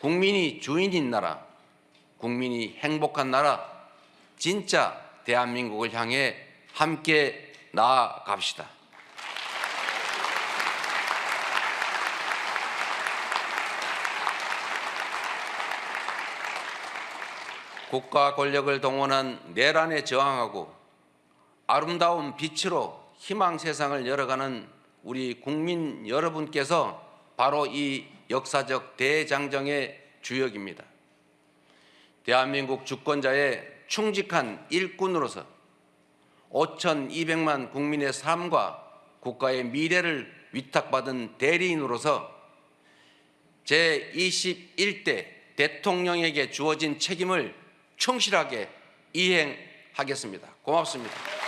국민이 주인인 나라, 국민이 행복한 나라, 진짜 대한민국을 향해 함께 나아갑시다. 국가 권력을 동원한 내란에 저항하고 아름다운 빛으로 희망 세상을 열어가는 우리 국민 여러분께서 바로 이 역사적 대장정의 주역입니다. 대한민국 주권자의 충직한 일꾼으로서 5,200만 국민의 삶과 국가의 미래를 위탁받은 대리인으로서 제21대 대통령에게 주어진 책임을 충실하게 이행하겠습니다. 고맙습니다.